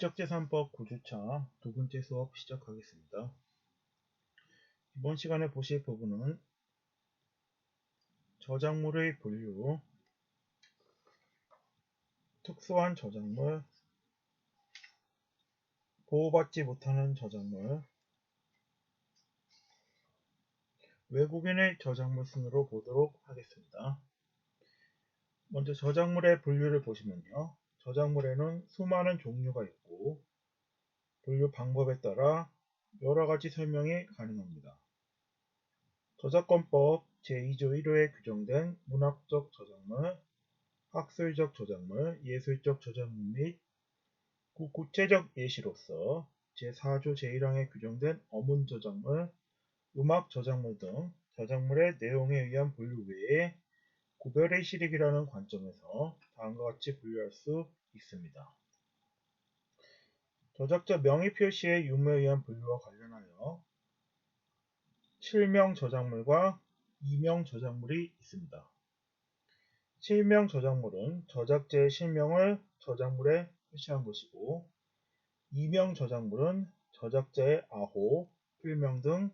지적재산법 9주차 두 번째 수업 시작하겠습니다. 이번 시간에 보실 부분은 저작물의 분류, 특수한 저작물, 보호받지 못하는 저작물, 외국인의 저작물 순으로 보도록 하겠습니다. 먼저 저작물의 분류를 보시면요. 저작물에는 수많은 종류가 있고 분류 방법에 따라 여러 가지 설명이 가능합니다. 저작권법 제2조 1호에 규정된 문학적 저작물, 학술적 저작물, 예술적 저작물 및 구체적 예시로서 제4조 제1항에 규정된 어문 저작물, 음악 저작물 등 저작물의 내용에 의한 분류 외에 구별의 실익이라는 관점에서 다음과 같이 분류할 수 있습니다. 저작자 명의 표시의 유무에 의한 분류와 관련하여 실명 저작물과 이명 저작물이 있습니다. 실명 저작물은 저작자의 실명을 저작물에 표시한 것이고 이명 저작물은 저작자의 아호, 필명 등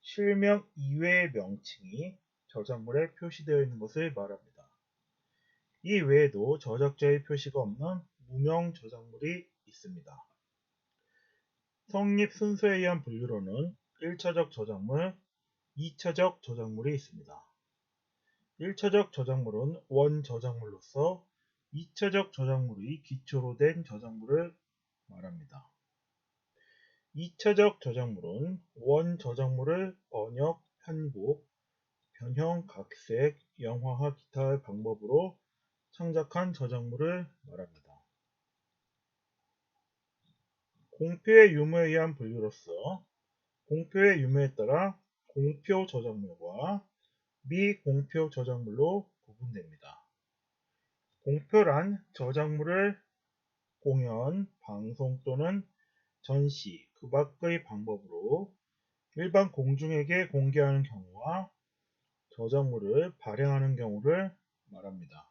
실명 이외의 명칭이 저작물에 표시되어 있는 것을 말합니다. 이 외에도 저작자의 표시가 없는 무명 저작물이 있습니다. 성립 순서에 의한 분류로는 1차적 저작물, 2차적 저작물이 있습니다. 1차적 저작물은 원 저작물로서 2차적 저작물이 기초로 된 저작물을 말합니다. 2차적 저작물은 원 저작물을 번역, 편곡, 변형, 각색, 영화화 기타의 방법으로 창작한 저작물을 말합니다. 공표의 유무에 의한 분류로서 공표의 유무에 따라 공표 저작물과 미공표 저작물로 구분됩니다. 공표란 저작물을 공연, 방송 또는 전시, 그 밖의 방법으로 일반 공중에게 공개하는 경우와 저작물을 발행하는 경우를 말합니다.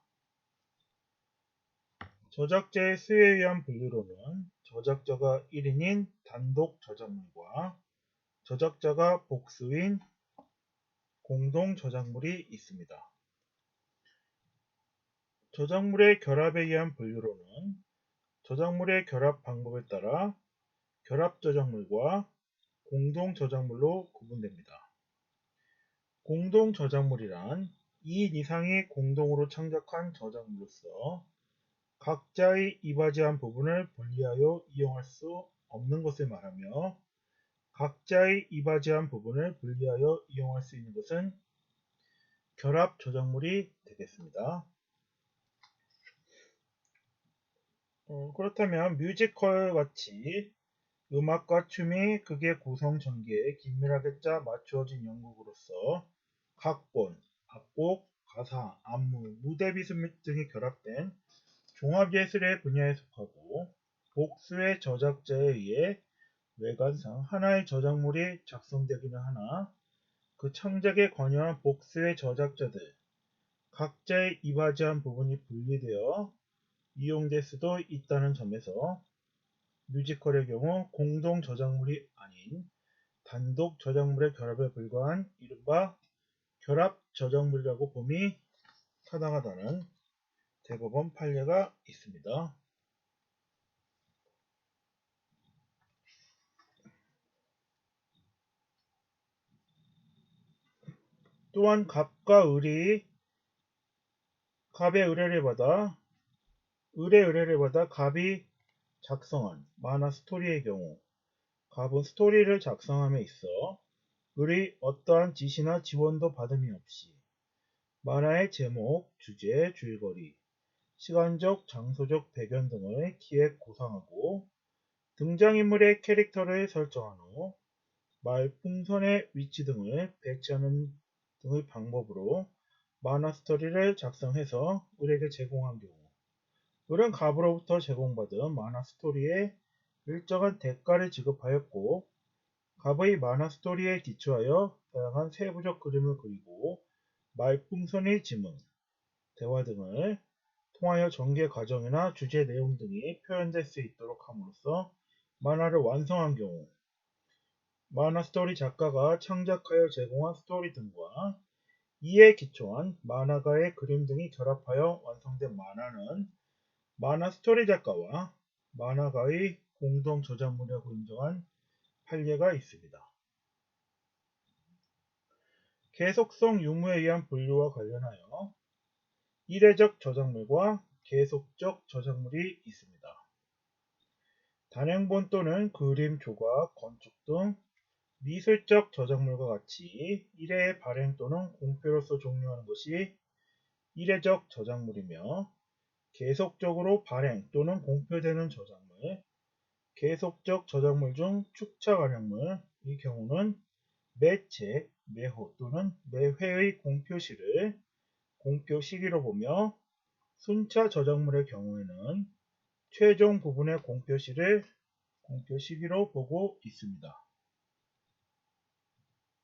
저작자의 수에 의한 분류로는 저작자가 1인인 단독 저작물과 저작자가 복수인 공동 저작물이 있습니다. 저작물의 결합에 의한 분류로는 저작물의 결합 방법에 따라 결합 저작물과 공동 저작물로 구분됩니다. 공동 저작물이란 2인 이상이 공동으로 창작한 저작물로서 각자의 이바지한 부분을 분리하여 이용할 수 없는 것을 말하며 각자의 이바지한 부분을 분리하여 이용할 수 있는 것은 결합 저작물이 되겠습니다. 어, 그렇다면 뮤지컬 같이 음악과 춤이 극의 구성 전개에 긴밀하게 짜 맞추어진 연극으로서 각본, 악곡, 가사, 안무, 무대 비습 등이 결합된 종합예술의 분야에 속하고 복수의 저작자에 의해 외관상 하나의 저작물이 작성되기는 하나 그 창작에 관여한 복수의 저작자들 각자의 이바지한 부분이 분리되어 이용될 수도 있다는 점에서 뮤지컬의 경우 공동 저작물이 아닌 단독 저작물의 결합에 불과한 이른바 결합 저작물이라고 봄이 타당하다는 대법원 판례가 있습니다. 또한 갑과 을이 갑의 의뢰를 받아 을의 의뢰를 받아 갑이 작성한 만화 스토리의 경우 갑은 스토리를 작성함에 있어 을이 어떠한 지시나 지원도 받음이 없이 만화의 제목, 주제, 줄거리, 시간적, 장소적 배경 등을 기획 구상하고 등장인물의 캐릭터를 설정한 후 말풍선의 위치 등을 배치하는 등의 방법으로 만화 스토리를 작성해서 을에게 제공한 경우 을은 갑으로부터 제공받은 만화 스토리에 일정한 대가를 지급하였고 갑의 만화 스토리에 기초하여 다양한 세부적 그림을 그리고 말풍선의 지문, 대화 등을 통하여 전개 과정이나 주제 내용 등이 표현될 수 있도록 함으로써 만화를 완성한 경우 만화 스토리 작가가 창작하여 제공한 스토리 등과 이에 기초한 만화가의 그림 등이 결합하여 완성된 만화는 만화 스토리 작가와 만화가의 공동 저작물이라고 인정한 판례가 있습니다. 계속성 유무에 의한 분류와 관련하여 이례적 저작물과 계속적 저작물이 있습니다. 단행본 또는 그림, 조각, 건축 등 미술적 저작물과 같이 일회의 발행 또는 공표로서 종료하는 것이 이례적 저작물이며 계속적으로 발행 또는 공표되는 저작물, 계속적 저작물 중 축차 관행물의 경우는 매책, 매호 또는 매회의 공표시를 공표 시기로 보며 순차 저작물의 경우에는 최종 부분의 공표 시를 공표 시기로 보고 있습니다.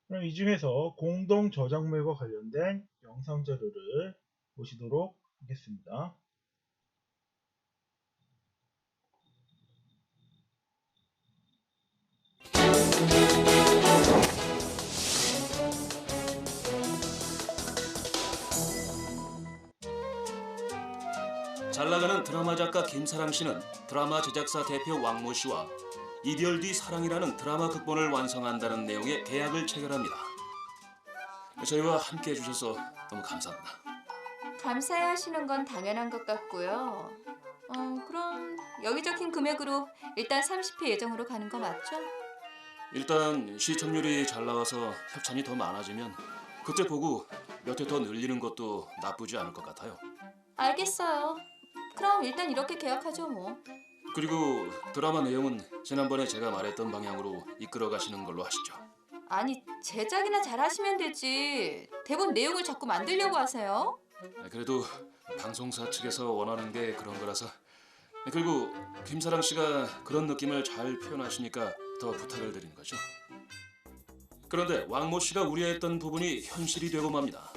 그럼 이 중에서 공동 저작물과 관련된 영상 자료를 보시도록 하겠습니다. 잘 나가는 드라마 작가 김사랑 씨는 드라마 제작사 대표 왕모 씨와 이별 뒤 사랑이라는 드라마 극본을 완성한다는 내용의 계약을 체결합니다. 저희와 함께 해주셔서 너무 감사합니다. 감사해 하시는 건 당연한 것 같고요. 어, 그럼 여기 적힌 금액으로 일단 30회 예정으로 가는 거 맞죠? 일단 시청률이 잘 나와서 협찬이 더 많아지면 그때 보고 몇 회 더 늘리는 것도 나쁘지 않을 것 같아요. 알겠어요. 그럼 일단 이렇게 계약하죠 뭐. 그리고 드라마 내용은 지난번에 제가 말했던 방향으로 이끌어 가시는 걸로 하시죠. 아니 제작이나 잘 하시면 되지. 대본 내용을 자꾸 만들려고 하세요? 그래도 방송사 측에서 원하는 게 그런 거라서 그리고 김사랑 씨가 그런 느낌을 잘 표현하시니까 더 부탁을 드리는 거죠. 그런데 왕모 씨가 우려했던 부분이 현실이 되고 맙니다.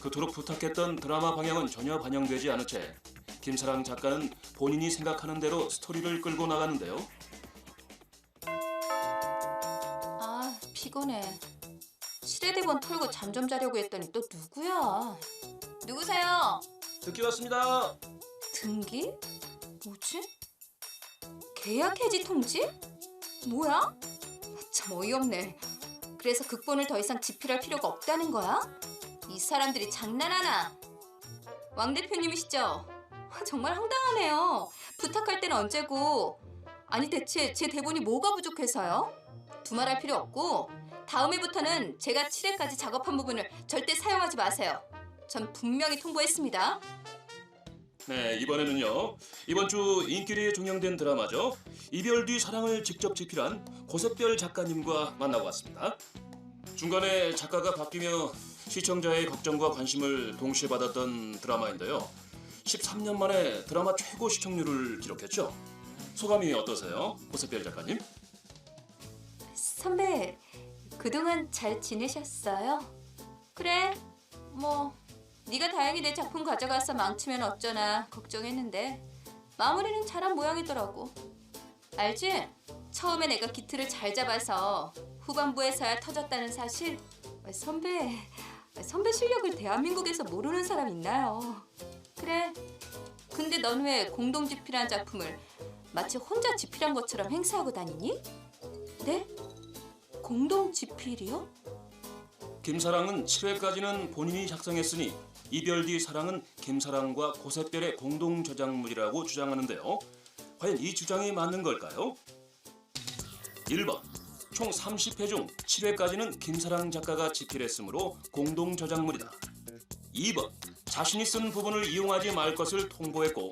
그토록 부탁했던 드라마 방향은 전혀 반영되지 않은 채 김사랑 작가는 본인이 생각하는 대로 스토리를 끌고 나가는데요. 아 피곤해. 시대대본 털고 잠 좀 자려고 했더니 또 누구야? 누구세요? 듣기 왔습니다. 등기? 뭐지? 계약 해지 통지? 뭐야? 참 어이없네. 그래서 극본을 더 이상 집필할 필요가 없다는 거야? 이 사람들이 장난하나? 왕 대표님이시죠? 와, 정말 황당하네요. 부탁할 때는 언제고? 아니 대체 제 대본이 뭐가 부족해서요? 두말할 필요 없고 다음 해부터는 제가 7회까지 작업한 부분을 절대 사용하지 마세요. 전 분명히 통보했습니다. 네, 이번에는요. 이번 주 인기리에 종영된 드라마죠. 이별 뒤 사랑을 직접 집필한 고색별 작가님과 만나고 왔습니다. 중간에 작가가 바뀌며 시청자의 걱정과 관심을 동시에 받았던 드라마인데요. 13년 만에 드라마 최고 시청률을 기록했죠. 소감이 어떠세요? 고색별 작가님? 선배, 그동안 잘 지내셨어요? 그래, 뭐 네가 다행히 내 작품 가져가서 망치면 어쩌나 걱정했는데 마무리는 잘한 모양이더라고. 알지? 처음에 내가 기틀을 잘 잡아서 후반부에서야 터졌다는 사실. 선배, 선배 실력을 대한민국에서 모르는 사람 있나요? 그래. 근데 넌 왜 공동 집필한 작품을 마치 혼자 집필한 것처럼 행사하고 다니니? 네? 공동 집필이요? 김사랑은 7회까지는 본인이 작성했으니 이별 뒤 사랑은 김사랑과 고색별의 공동 저작물이라고 주장하는데요. 과연 이 주장이 맞는 걸까요? 1번 총 30회 중 7회까지는 김사랑 작가가 집필했으므로 공동 저작물이다. 2번 자신이 쓴 부분을 이용하지 말 것을 통보했고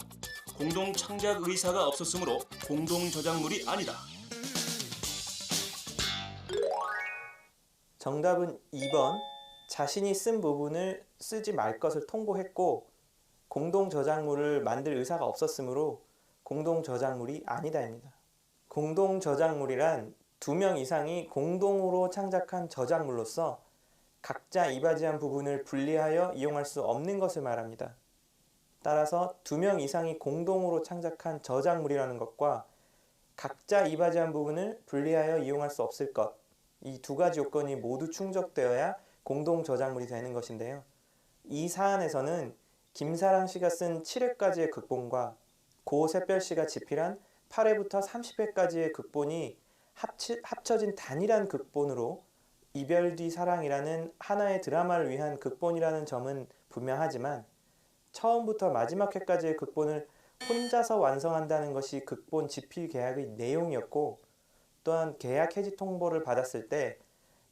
공동 창작 의사가 없었으므로 공동 저작물이 아니다. 정답은 2번. 자신이 쓴 부분을 쓰지 말 것을 통보했고 공동 저작물을 만들 의사가 없었으므로 공동 저작물이 아니다입니다. 공동 저작물이란 두 명 이상이 공동으로 창작한 저작물로서 각자 이바지한 부분을 분리하여 이용할 수 없는 것을 말합니다. 따라서 두 명 이상이 공동으로 창작한 저작물이라는 것과 각자 이바지한 부분을 분리하여 이용할 수 없을 것. 이 두 가지 요건이 모두 충족되어야 공동 저작물이 되는 것인데요. 이 사안에서는 김사랑 씨가 쓴 7회까지의 극본과 고 샛별 씨가 집필한 8회부터 30회까지의 극본이 합치, 합쳐진 단일한 극본으로 이별 뒤 사랑이라는 하나의 드라마를 위한 극본이라는 점은 분명하지만 처음부터 마지막 회까지의 극본을 혼자서 완성한다는 것이 극본 집필 계약의 내용이었고 또한 계약 해지 통보를 받았을 때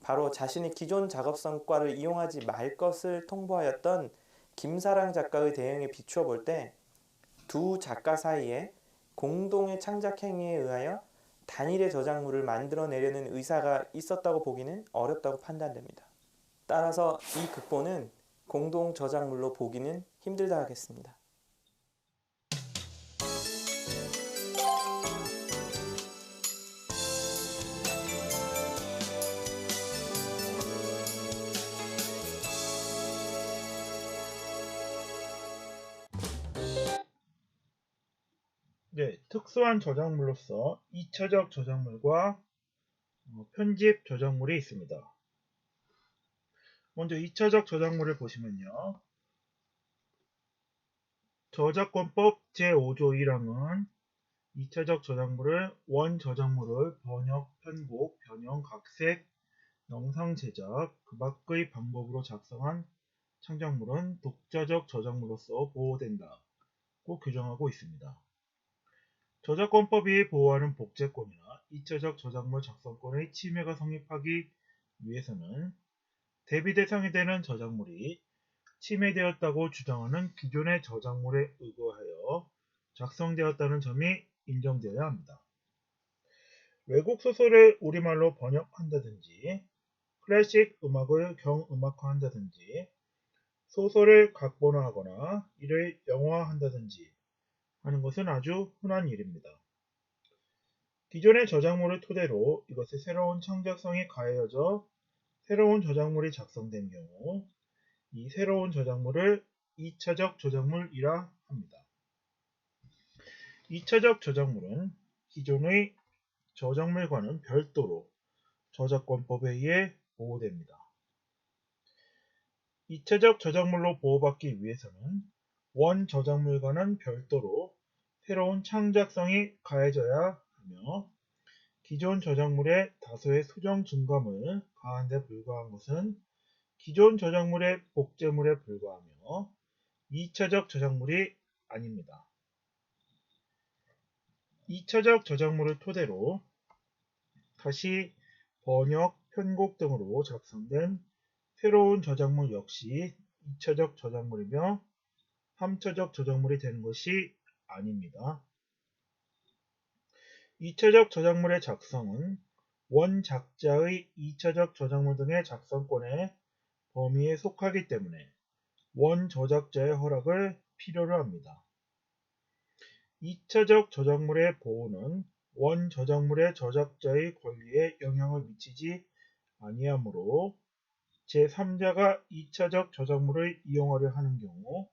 바로 자신이 기존 작업 성과를 이용하지 말 것을 통보하였던 김사랑 작가의 대응에 비추어 볼 때 두 작가 사이에 공동의 창작 행위에 의하여 단일의 저작물을 만들어내려는 의사가 있었다고 보기는 어렵다고 판단됩니다. 따라서 이 극본은 공동 저작물로 보기는 힘들다 하겠습니다. 특수한 저작물로서 2차적 저작물과 어, 편집 저작물이 있습니다. 먼저 2차적 저작물을 보시면요. 저작권법 제5조 1항은 2차적 저작물을 원 저작물을 번역, 편곡, 변형, 각색, 영상 제작, 그 밖의 방법으로 작성한 창작물은 독자적 저작물로서 보호된다고 규정하고 있습니다. 저작권법이 보호하는 복제권이나 2차적 저작물 작성권의 침해가 성립하기 위해서는 대비 대상이 되는 저작물이 침해되었다고 주장하는 기존의 저작물에 의거하여 작성되었다는 점이 인정되어야 합니다. 외국 소설을 우리말로 번역한다든지 클래식 음악을 경음악화한다든지 소설을 각본화하거나 이를 영화한다든지 하는 것은 아주 흔한 일입니다. 기존의 저작물을 토대로 이것의 새로운 창작성이 가해져 새로운 저작물이 작성된 경우 이 새로운 저작물을 2차적 저작물이라 합니다. 2차적 저작물은 기존의 저작물과는 별도로 저작권법에 의해 보호됩니다. 2차적 저작물로 보호받기 위해서는 원 저작물과는 별도로 새로운 창작성이 가해져야 하며 기존 저작물에 다소의 수정 증감을 가한 데 불과한 것은 기존 저작물의 복제물에 불과하며 2차적 저작물이 아닙니다. 2차적 저작물을 토대로 다시 번역, 편곡 등으로 작성된 새로운 저작물 역시 2차적 저작물이며 3차적 저작물이 되는 것이 아닙니다. 2차적 저작물의 작성은 원 작자의 2차적 저작물 등의 작성권의 범위에 속하기 때문에 원 저작자의 허락을 필요로 합니다. 2차적 저작물의 보호는 원 저작물의 저작자의 권리에 영향을 미치지 아니하므로 제3자가 2차적 저작물을 이용하려 하는 경우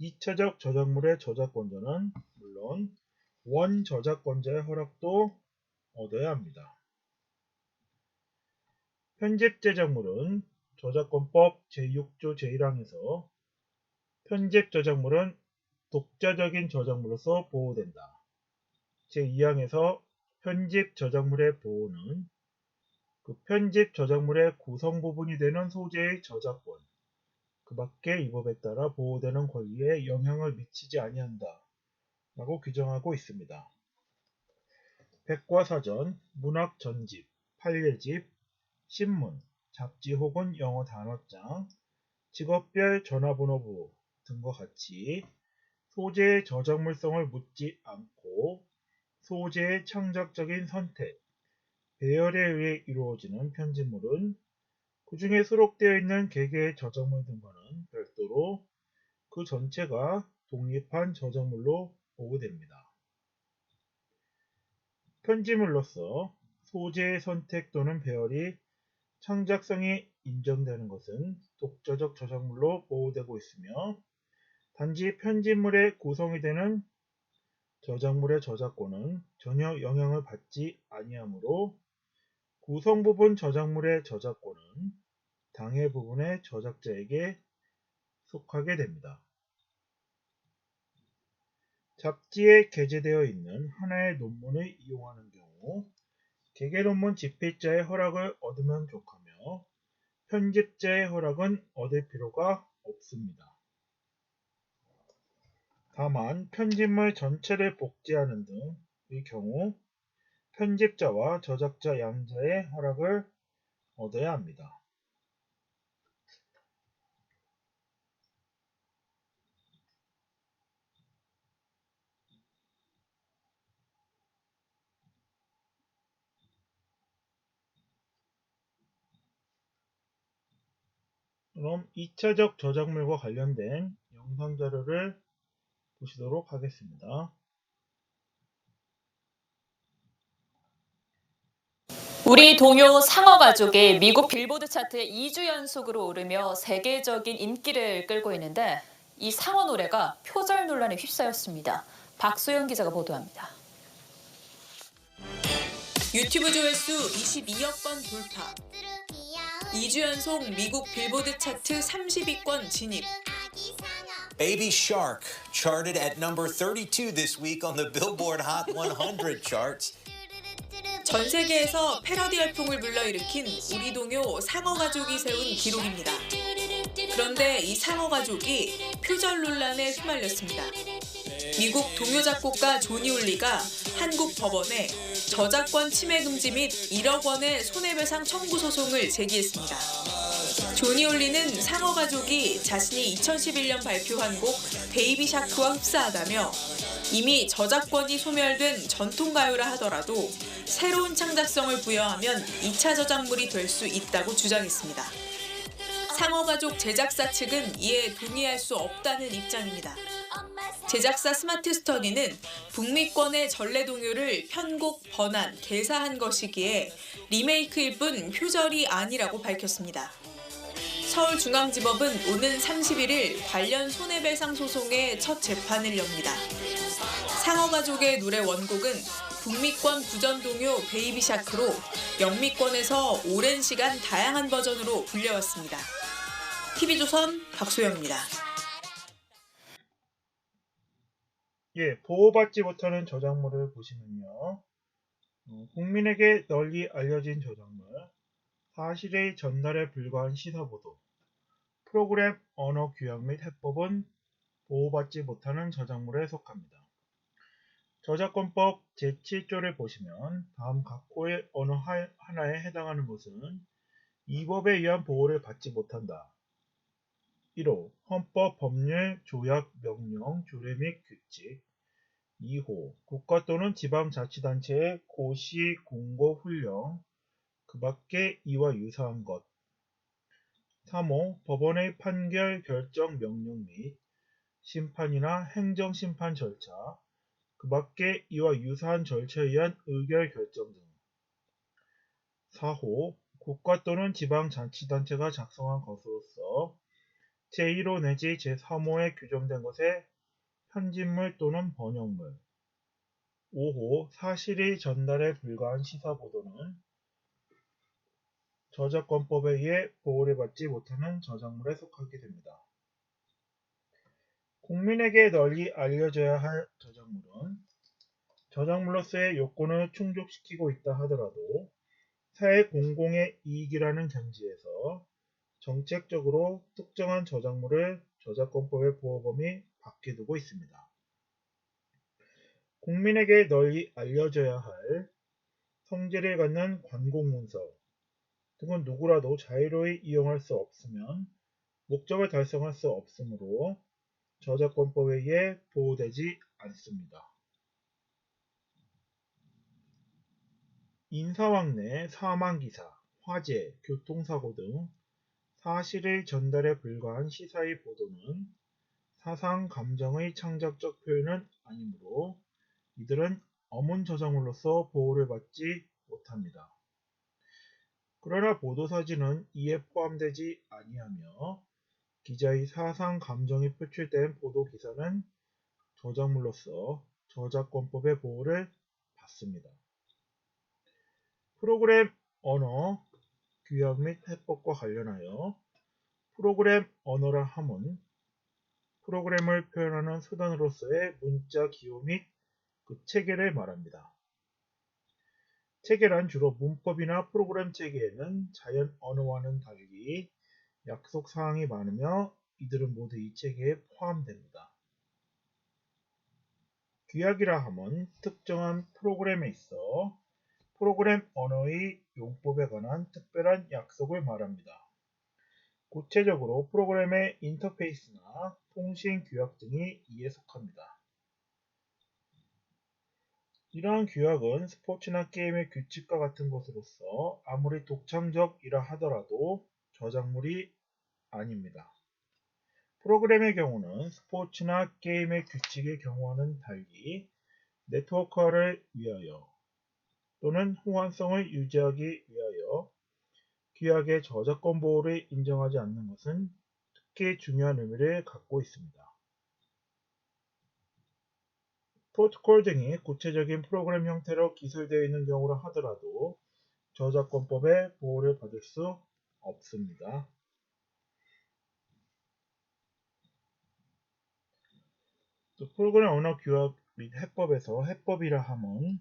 2차적 저작물의 저작권자는 물론 원 저작권자의 허락도 얻어야 합니다. 편집 제작물은 저작권법 제6조 제1항에서 편집 저작물은 독자적인 저작물로서 보호된다. 제2항에서 편집 저작물의 보호는 그 편집 저작물의 구성 부분이 되는 소재의 저작권, 그 밖에 이 법에 따라 보호되는 권리에 영향을 미치지 아니한다. 라고 규정하고 있습니다. 백과사전, 문학 전집, 판례집, 신문, 잡지 혹은 영어 단어장, 직업별 전화번호부 등과 같이 소재의 저작물성을 묻지 않고 소재의 창작적인 선택, 배열에 의해 이루어지는 편집물은 그 중에 수록되어 있는 개개의 저작물 등과는 별도로 그 전체가 독립한 저작물로 보호됩니다. 편집물로서 소재의 선택 또는 배열이 창작성이 인정되는 것은 독자적 저작물로 보호되고 있으며 단지 편집물의 구성이 되는 저작물의 저작권은 전혀 영향을 받지 아니하므로 구성 부분 저작물의 저작권은 당해 부분의 저작자에게 속하게 됩니다. 잡지에 게재되어 있는 하나의 논문을 이용하는 경우 개개 논문 집필자의 허락을 얻으면 족하며 편집자의 허락은 얻을 필요가 없습니다. 다만 편집물 전체를 복제하는 등의 경우 편집자와 저작자 양자의 허락을 얻어야 합니다. 그럼 2차적 저작물과 관련된 영상 자료를 보시도록 하겠습니다. 우리 동요 상어 가족이 미국 빌보드 차트에 2주 연속으로 오르며 세계적인 인기를 끌고 있는데 이 상어 노래가 표절 논란에 휩싸였습니다. 박소영 기자가 보도합니다. 유튜브 조회수 22억 건 돌파. 2주 연속 미국 빌보드 차트 30위권 진입. Baby Shark charted at number 32 this week on the Billboard Hot 100 charts. 전 세계에서 패러디 열풍을 불러일으킨 우리 동요 상어 가족이 세운 기록입니다. 그런데 이 상어 가족이 표절 논란에 휘말렸습니다. 미국 동요 작곡가 조니 올리가 한국 법원에 저작권 침해 금지 및 1억 원의 손해배상 청구 소송을 제기했습니다. 조니 올리는 상어 가족이 자신이 2011년 발표한 곡 베이비 샤크와 흡사하다며 이미 저작권이 소멸된 전통 가요라 하더라도 새로운 창작성을 부여하면 2차 저작물이 될 수 있다고 주장했습니다. 상어 가족 제작사 측은 이에 동의할 수 없다는 입장입니다. 제작사 스마트 스터디는 북미권의 전래 동요를 편곡, 번안, 개사한 것이기에 리메이크일 뿐 표절이 아니라고 밝혔습니다. 서울중앙지법은 오는 31일 관련 손해배상 소송의 첫 재판을 엽니다. 상어 가족의 노래 원곡은 북미권 구전동요 베이비 샤크로 영미권에서 오랜 시간 다양한 버전으로 불려왔습니다. TV조선 박소영입니다. 예, 보호받지 못하는 저작물을 보시면요. 어, 국민에게 널리 알려진 저작물, 사실의 전달에 불과한 시사보도, 프로그램 언어 규약 및 해법은 보호받지 못하는 저작물에 속합니다. 저작권법 제7조를 보시면 다음 각 호의 어느 하- 하나에 해당하는 것은 이 법에 의한 보호를 받지 못한다. 1호 헌법, 법률, 조약, 명령, 조례 및 규칙 2호 국가 또는 지방자치단체의 고시, 공고, 훈령 그 밖에 이와 유사한 것 3호 법원의 판결, 결정, 명령 및 심판이나 행정심판 절차 그 밖에 이와 유사한 절차에 의한 의결 결정 등 4호 국가 또는 지방자치단체가 작성한 것으로서 제1호 내지 제3호에 규정된 것의 편집물 또는 번역물 5호 사실의 전달에 불과한 시사 보도는 저작권법에 의해 보호를 받지 못하는 저작물에 속하게 됩니다. 국민에게 널리 알려져야 할 저작물은 저작물로서의 요건을 충족시키고 있다 하더라도 사회 공공의 이익이라는 견지에서 정책적으로 특정한 저작물을 저작권법의 보호 범위 밖에 두고 있습니다. 국민에게 널리 알려져야 할 성질을 갖는 관공문서 등은 누구라도 자유로이 이용할 수 없으면 목적을 달성할 수 없으므로 저작권법에 의해 보호되지 않습니다. 인사왕래, 사망기사, 화재, 교통사고 등 사실의 전달에 불과한 시사의 보도는 사상, 감정의 창작적 표현은 아니므로 이들은 어문 저작물로서 보호를 받지 못합니다. 그러나 보도사진은 이에 포함되지 아니하며 기자의 사상 감정이 표출된 보도 기사는 저작물로서 저작권법의 보호를 받습니다. 프로그램 언어, 규약 및 해법과 관련하여 프로그램 언어라 함은 프로그램을 표현하는 수단으로서의 문자 기호 및 그 체계를 말합니다. 체계란 주로 문법이나 프로그램 체계에는 자연 언어와는 달리 약속 사항이 많으며 이들은 모두 이 체계에 포함됩니다. 규약이라 함은 특정한 프로그램에 있어 프로그램 언어의 용법에 관한 특별한 약속을 말합니다. 구체적으로 프로그램의 인터페이스나 통신 규약 등이 이에 속합니다. 이러한 규약은 스포츠나 게임의 규칙과 같은 것으로서 아무리 독창적이라 하더라도 저작물이 아닙니다. 프로그램의 경우는 스포츠나 게임의 규칙의 경우와는 달리 네트워크화를 위하여 또는 호환성을 유지하기 위하여 규약의 저작권 보호를 인정하지 않는 것은 특히 중요한 의미를 갖고 있습니다. 프로토콜 등이 구체적인 프로그램 형태로 기술되어 있는 경우라 하더라도 저작권법의 보호를 받을 수 없습니다. 또 프로그램 언어 규약 및 해법에서 해법이라 함은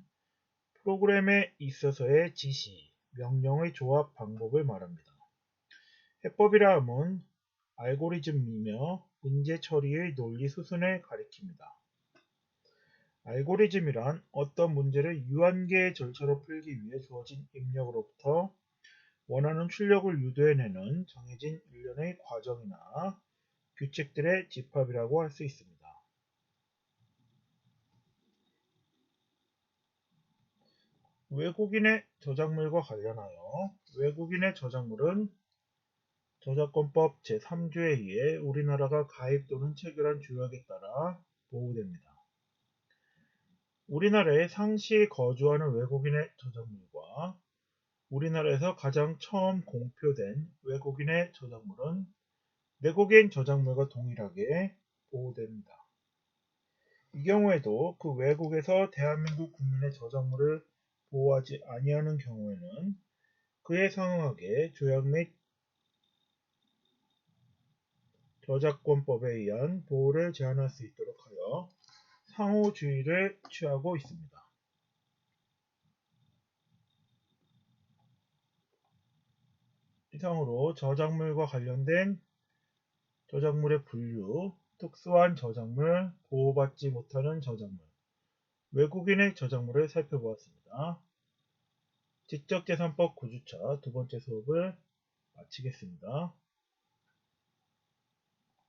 프로그램에 있어서의 지시, 명령의 조합 방법을 말합니다. 해법이라 함은 알고리즘이며 문제 처리의 논리 수순을 가리킵니다. 알고리즘이란 어떤 문제를 유한계의 절차로 풀기 위해 주어진 입력으로부터 원하는 출력을 유도해내는 정해진 일련의 과정이나 규칙들의 집합이라고 할 수 있습니다. 외국인의 저작물과 관련하여 외국인의 저작물은 저작권법 제3조에 의해 우리나라가 가입 또는 체결한 조약에 따라 보호됩니다. 우리나라에 상시 거주하는 외국인의 저작물과 우리나라에서 가장 처음 공표된 외국인의 저작물은 내국인 저작물과 동일하게 보호됩니다. 이 경우에도 그 외국에서 대한민국 국민의 저작물을 보호하지 아니하는 경우에는 그에 상응하게 조약 및 저작권법에 의한 보호를 제한할 수 있도록 하여 상호주의를 취하고 있습니다. 이상으로 저작물과 관련된 저작물의 분류, 특수한 저작물, 보호받지 못하는 저작물, 외국인의 저작물을 살펴보았습니다. 지적재산법 9주차 두 번째 수업을 마치겠습니다.